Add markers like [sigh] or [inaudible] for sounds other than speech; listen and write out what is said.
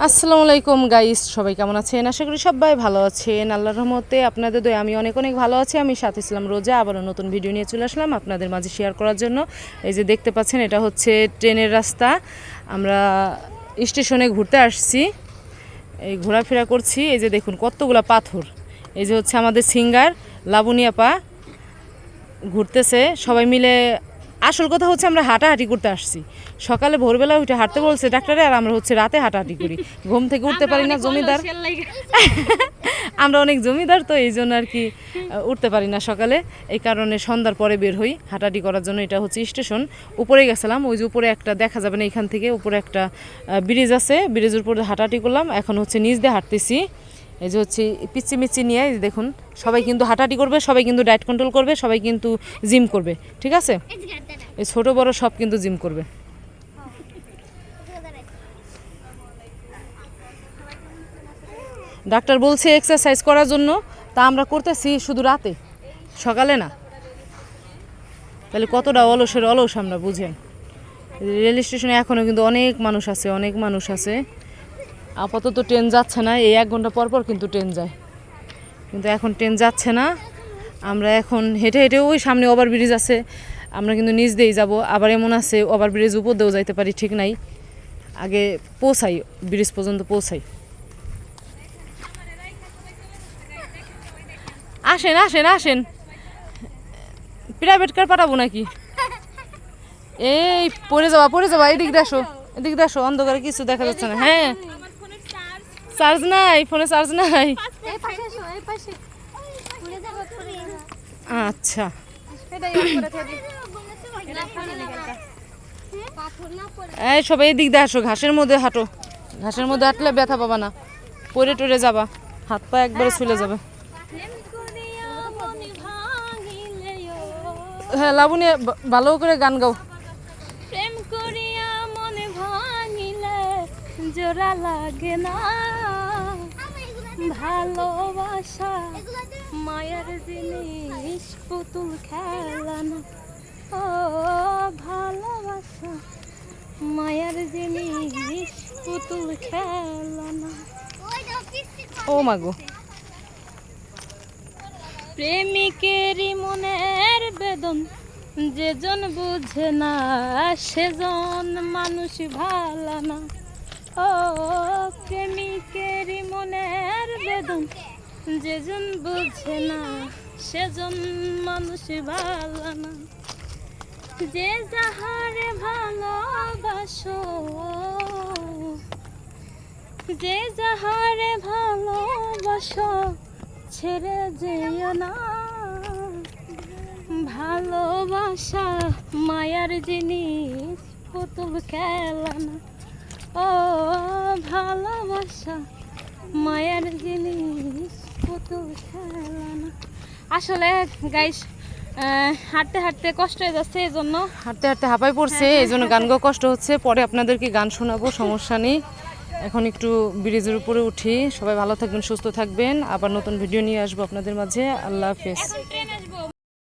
আসসালামু আলাইকুম গাইস, সবাই কেমন আছেন? আশা করি সবাই ভালো আছেন। আল্লাহর রহমতে আপনাদের দয়ে আমি অনেক অনেক ভালো আছি। আমি সাথে ছিলাম রোজা, আবারও নতুন ভিডিও নিয়ে চলে আসলাম আপনাদের মাঝে শেয়ার করার জন্য। এই যে দেখতে পাচ্ছেন, এটা হচ্ছে ট্রেনের রাস্তা। আমরা স্টেশনে ঘুরতে আসছি। এই ঘোরাফেরা করছি। এই যে দেখুন, কতগুলা পাথর। এই যে হচ্ছে আমাদের সিঙ্গার লাবণিয়া পা ঘুরতেছে। সবাই মিলে আসল কথা হচ্ছে আমরা হাঁটাহাঁটি করতে আসছি। সকালে ভোরবেলা উঠে হাঁটতে বলছে ডাক্তারে আর আমরা হচ্ছে রাতে হাঁটাহাঁটি করি। ঘুম থেকে উঠতে পারি না জমিদার। [laughs] আমরা অনেক জমিদার তো এই জন্য আর কি উঠতে পারি না সকালে। এই কারণে সন্ধ্যার পরে বের হই। হাঁটাহাঁটি করার জন্য এটা হচ্ছে স্টেশন। উপরে গেছিলাম ওই যে উপরে একটা দেখা যাবে না এখান থেকে উপরে একটা ব্রিজ আছে। ব্রিজের উপরে হাঁটাহাঁটি করলাম। এখন হচ্ছে নিচ দিয়ে হাঁটতেছি। এই যে হচ্ছে পিচি মিচি নিয়ে এই দেখুন সবাই কিন্তু হাঁটাহাঁটি করবে সবাই কিন্তু ডায়েট কন্ট্রোল করবে সবাই কিন্তু জিম করবে ঠিক আছে? এই ছোট বড় সব কিন্তু জিম করবে। ডাক্তার বলছে এক্সারসাইজ করার জন্য তা আমরা করতেছি শুধু রাতে সকালে না। তাহলে কতটা অলসের অলস আমরা বুঝেন। রেল স্টেশনে এখনও কিন্তু অনেক মানুষ আছে অনেক মানুষ আছে। আপাতত ট্রেন যাচ্ছে না, এই এক ঘণ্টা পর পর কিন্তু ট্রেন যায়। কিন্তু এখন ট্রেন যাচ্ছে না। আমরা এখন হেঁটে হেঁটে ওই সামনে ওভার ব্রিজ আছে, আমরা কিন্তু নিচ দিয়েই যাব। আবার এমন আছে ওভার ব্রিজ উপর দিয়েও যাইতে পারি, ঠিক নাই। আগে পৌঁছাই, ব্রিজ পর্যন্ত পৌঁছাই। আসেন আসেন আসেন। প্রাইভেট কার পাঠাবো নাকি? এই, পড়ে যাওয়া পড়ে যাওয়া এদিক দেখো এদিক দেখো অন্ধকারে কিছু দেখা যাচ্ছে না। হ্যাঁ। চার্জ নাই, ফোনে চার্জ নাই। আচ্ছা। এই সবাই এদিক দিয়ে আসো, ঘাসের মধ্যে হাঁটো। ঘাসের মধ্যে হাঁটলে ব্যথা পাবা না। পরে টরে যাবা। হাত পা একবারে ছুলে যাবে। হ্যাঁ লাবণী, ভালো করে গান গাও। জোড়া লাগে না। ভালোবাসা মায়ের জিনিস, পুতুল খেলা না। ও, ভালোবাসা মায়ের জিনিস, পুতুল খেলা না। ও মাগো প্রেমিকেরই মনের বেদন যেজন বুঝে না, সেজন মানুষ ভালা না। ও প্রেমিকেরই মনের বেদন যেজন বুঝে না সেজন মানুষ ভালা না। যে যাহারে ভালোবাসো, যে যাহারে ভালোবাসো, ছেড়ে যেও না। ভালোবাসা মায়ার জিনিস, পুতুল খেলা না। ও ভালোবাসা মায়ার জিনিস পুতুল খেলা না আসলে গাইস হাঁটতে হাঁটতে কষ্ট হয়ে যাচ্ছে এই জন্য হাঁটতে হাঁটতে হাঁপাই পড়ছে এই জন্য গান গাওয়া কষ্ট হচ্ছে পরে আপনাদেরকে গান শোনাবো সমস্যা নেই। এখন একটু ব্রিজের উপরে উঠি সবাই ভালো থাকবেন সুস্থ থাকবেন। আবার নতুন ভিডিও নিয়ে আসব আপনাদের মাঝে আল্লাহ হাফেজ।